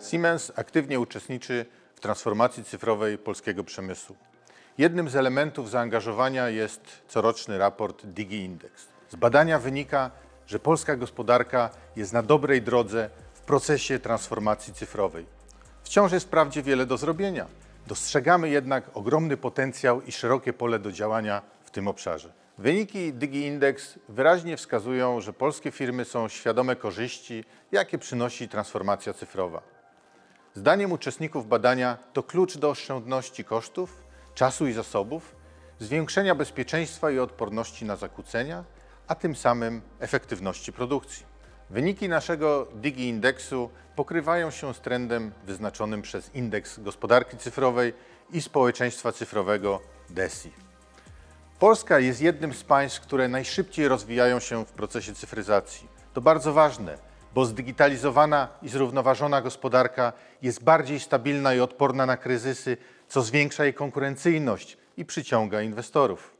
Siemens aktywnie uczestniczy w transformacji cyfrowej polskiego przemysłu. Jednym z elementów zaangażowania jest coroczny raport DigiIndex. Z badania wynika, że polska gospodarka jest na dobrej drodze w procesie transformacji cyfrowej. Wciąż jest wprawdzie wiele do zrobienia. Dostrzegamy jednak ogromny potencjał i szerokie pole do działania w tym obszarze. Wyniki DigiIndex wyraźnie wskazują, że polskie firmy są świadome korzyści, jakie przynosi transformacja cyfrowa. Zdaniem uczestników badania to klucz do oszczędności kosztów, czasu i zasobów, zwiększenia bezpieczeństwa i odporności na zakłócenia, a tym samym efektywności produkcji. Wyniki naszego Digi Indeksu pokrywają się z trendem wyznaczonym przez Indeks Gospodarki Cyfrowej i Społeczeństwa Cyfrowego DESI. Polska jest jednym z państw, które najszybciej rozwijają się w procesie cyfryzacji. To bardzo ważne, bo zdigitalizowana i zrównoważona gospodarka jest bardziej stabilna i odporna na kryzysy, co zwiększa jej konkurencyjność i przyciąga inwestorów.